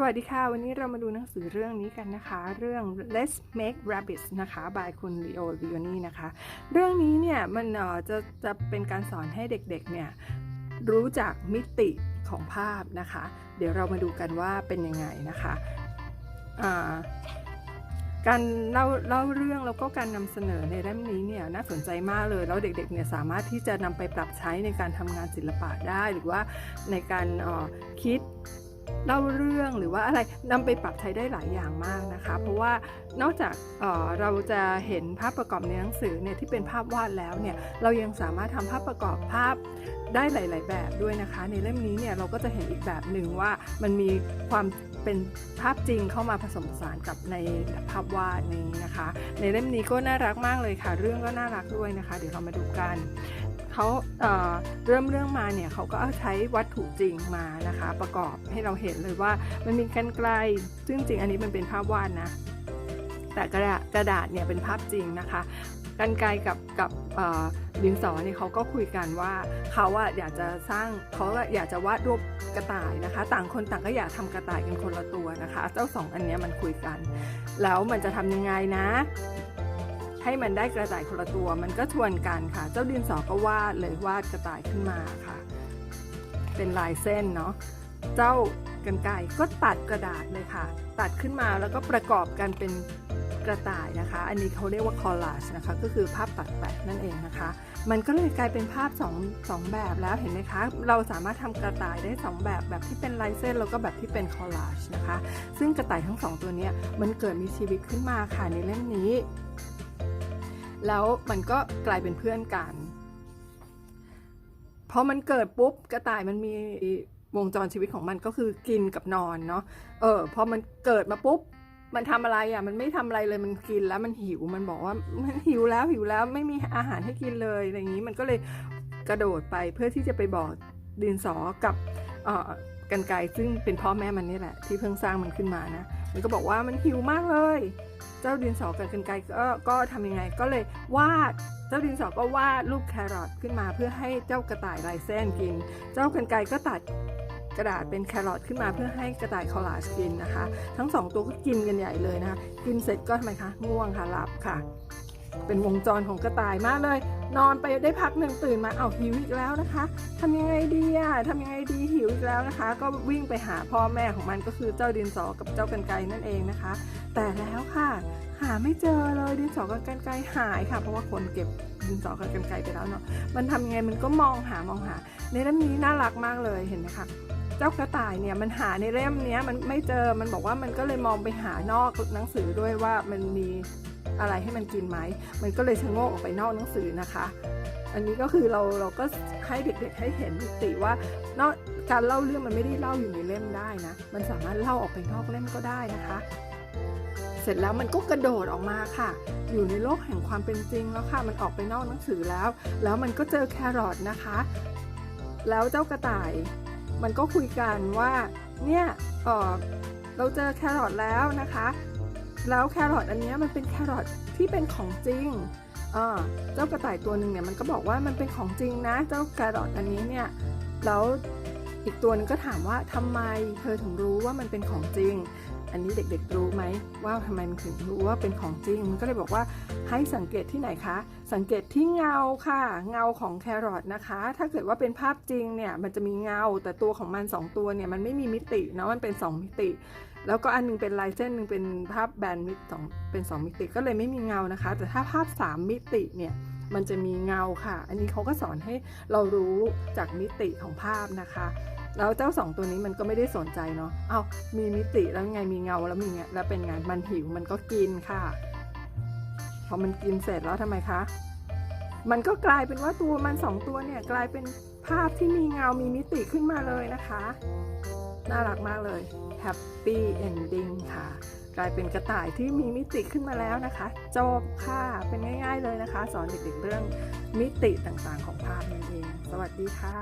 สวัสดีค่ะ วันนี้เรามาดูหนังสือเรื่องนี้กันนะคะ เรื่อง Let's Make Rabbits นะคะ บายคุณ Leo l e o n i นะคะ เรื่องนี้เนี่ยมันเอ่อจะจะเป็นการสอนให้เด็กๆเนี่ยรู้จักมิติของภาพนะคะ เดี๋ยวเรามาดูกันว่าเป็นยังไงนะคะการเล่าเล่าเรื่องแล้วก็การนำเสนอในเล่มนี้เนี่ยน่าสนใจมากเลย แล้วเด็กๆเนี่ยสามารถที่จะนำไปปรับใช้ในการทำงานศิลปะได้ หรือว่าในการอ่อคิด เล่าเรื่องหรือว่าอะไรนำไปปรับใช้ได้หลายอย่างมากนะคะ เพราะว่านอกจากเเราจะเห็นภาพประกอบในหนังสือเนี่ยที่เป็นภาพวาดแล้วเนี่ยเรายังสามารถทำภาพประกอบภาพได้หลาย ๆ แบบด้วยนะคะ ในเล่มนี้เนี่ยเราก็จะเห็นอีกแบบหนึ่งว่ามันมีความเป็นภาพจริงเข้ามาผสมผสานกับในภาพวาดนี้นะคะ ในเล่มนี้ก็น่ารักมากเลยค่ะ เรื่องก็น่ารักด้วยนะคะ เดี๋ยวเรามาดูกัน เขาเเริ่มเรื่องมาเนี่ยเขาก็เอาใช้วัตถุจริงมานะคะ ประกอบให้เราเห็นเลยว่ามันมีกันไกลซึ่งจริงอันนี้มันเป็นภาพวาดนะ แต่กระดาษกระดาษเนี่ยเป็นภาพจริงนะคะกันไกลกับกับเอ่อดินสอเนี่ยเขาก็คุยกันว่าเขาอะอยากจะสร้างเขาอะอยากจะวาดรูปกระต่ายนะคะ ต่างคนต่างก็อยากทำกระต่ายกันคนละตัวนะคะ เจ้าสองอันนี้มันคุยกัน แล้วมันจะทำยังไงนะ ให้มันได้กระต่ายคนละตัว มันก็ชวนกันค่ะ เจ้าดินสอก็วาดเลยวาดกระต่ายขึ้นมาค่ะ เป็นลายเส้นเนาะเจ้ากันไก่ก็ตัดกระดาษเลยค่ะ ตัดขึ้นมาแล้วก็ประกอบกันเป็นกระต่ายนะคะ อันนี้เขาเรียกว่าคอลลาจนะคะ ก็คือภาพตัดแปะนั่นเองนะคะ มันก็เลยกลายเป็นภาพสองสองแบบแล้วเห็นไหมคะ เราสามารถทำกระต่ายได้สองแบบ แบบที่เป็นลายเส้นแล้วก็แบบที่เป็นคอลลาจนะคะ ซึ่งกระต่ายทั้งสองตัวเนี้ยมันเกิดมีชีวิตขึ้นมาค่ะในเล่มนี้ แล้วมันก็กลายเป็นเพื่อนกันพอมันเกิดปุ๊บกระต่ายมันมีวงจรชีวิตของมันก็คือกินกับนอนเนาะเออพอมันเกิดมาปุ๊บมันทำอะไรอะ มันไม่ทำอะไรเลย มันกินแล้วมันหิว มันบอกว่ามันหิวแล้วหิวแล้วไม่มีอาหารให้กินเลยอะไรอย่างนี้ มันก็เลยกระโดดไปเพื่อที่จะไปบอกดินสอกับเออ กันไกรซึ่งเป็นพ่อแม่มันนี่แหละ ที่เพิ่งสร้างมันขึ้นมานะ มันก็บอกว่ามันหิวมากเลย เจ้าดินสอกับกันไกรก็ก็ทำยังไงก็เลยวาดเจ้าดินสอก็วาดรูปแครอทขึ้นมา เพื่อให้เจ้ากระต่ายลายเส้นกิน เจ้ากันไกรก็ตัดกระดาษเป็นแครอทขึ้นมาเพื่อให้กระต่ายคอลาจกินนะคะ ทั้งสองตัวก็กินกันใหญ่เลยนะคะกินเสร็จก็ทำไมคะง่วงค่ะหลับค่ะ เป็นวงจรของกระต่ายมากเลย นอนไปได้พักหนึ่งตื่นมาเอาวหิวอีกแล้วนะคะทำยังไงดีอะทำยังไงดีหิวอีกแล้วนะคะ ก็วิ่งไปหาพ่อแม่ของมันก็คือเจ้าดินสอกับเจ้ากันไกรนั่นเองนะคะ แต่แล้วค่ะ หาไม่เจอเลยดินสอกับกันไกรหายค่ะ เพราะว่าคนเก็บดินสอกับกันไกรไปแล้วเนาะมันทำยังไงมันก็มองหามองหา ในเล่มนี้น่ารักมากเลยเห็นไหมคะเจ้ากระต่ายเนี่ยมันหาในเล่มนี้มันไม่เจอ มันบอกว่ามันก็เลยมองไปหานอกหนังสือด้วยว่ามันมี อะไรให้มันกินไหม มันก็เลยชะโงกออกไปนอกหนังสือนะคะ อันนี้ก็คือเราเราก็ให้เด็กๆให้เห็นมิติว่านอกการเล่าเรื่องมันไม่ได้เล่าอยู่ในเล่มได้นะ มันสามารถเล่าออกไปนอกเล่มก็ได้นะคะ เสร็จแล้วมันก็กระโดดออกมาค่ะ อยู่ในโลกแห่งความเป็นจริงแล้วค่ะ มันออกไปนอกหนังสือแล้ว แล้วมันก็เจอแครอทนะคะ แล้วเจ้ากระต่าย มันก็คุยกันว่า เนี่ย เออเราเจอแครอทแล้วนะคะ แล้วแครอทอันนี้มันเป็นแครอทที่เป็นของจริงเจ้ากระต่ายตัวหนึ่งเนี่ยมันก็บอกว่ามันเป็นของจริงนะ เจ้าแครอทอันนี้เนี่ยแล้วอีกตัวหนึงก็ถามว่าทำไมเธอถึงรู้ว่ามันเป็นของจริง นนี้เด็กๆรู้ไหมว่าทำไมมันถึงรู้ว่าเป็นของจริง มันก็เลยบอกว่าให้สังเกตที่ไหนคะ สังเกตที่เงาค่ะ เงาของแครอทนะคะ ถ้าเกิดว่าเป็นภาพจริงเนี่ยมันจะมีเงา แต่ตัวของมันสองตัวเนี่ยมันไม่มีมิติเนาะมันเป็นสองมิติ แล้วก็อันนึงเป็นลายเส้นหนึ่งเป็นภาพแบนมิติสองเป็นสองมิติก็เลยไม่มีเงานะคะ แต่ถ้าภาพสามมิติเนี่ยมันจะมีเงาค่ะ อันนี้เขาก็สอนให้เรารู้จากมิติของภาพนะคะ แล้วเจ้าสองตัวนี้มันก็ไม่ได้สนใจเนาะ เอามีมิติแล้วไงมีเงาแล้วมีไงแล้วเป็นไงมันหิวมันก็กินค่ะ พอมันกินเสร็จแล้วทำไมคะ มันก็กลายเป็นว่าตัวมันสองตัวเนี่ยกลายเป็นภาพที่มีเงา มีมิติขึ้นมาเลยนะคะ น่ารักมากเลย Happy Ending ค่ะ กลายเป็นกระต่ายที่มีมิติขึ้นมาแล้วนะคะ จบค่ะ เป็นง่าย ๆเลยนะคะ สอนเด็กๆเรื่องมิติต่างๆของภาพนั่นเอง สวัสดีค่ะ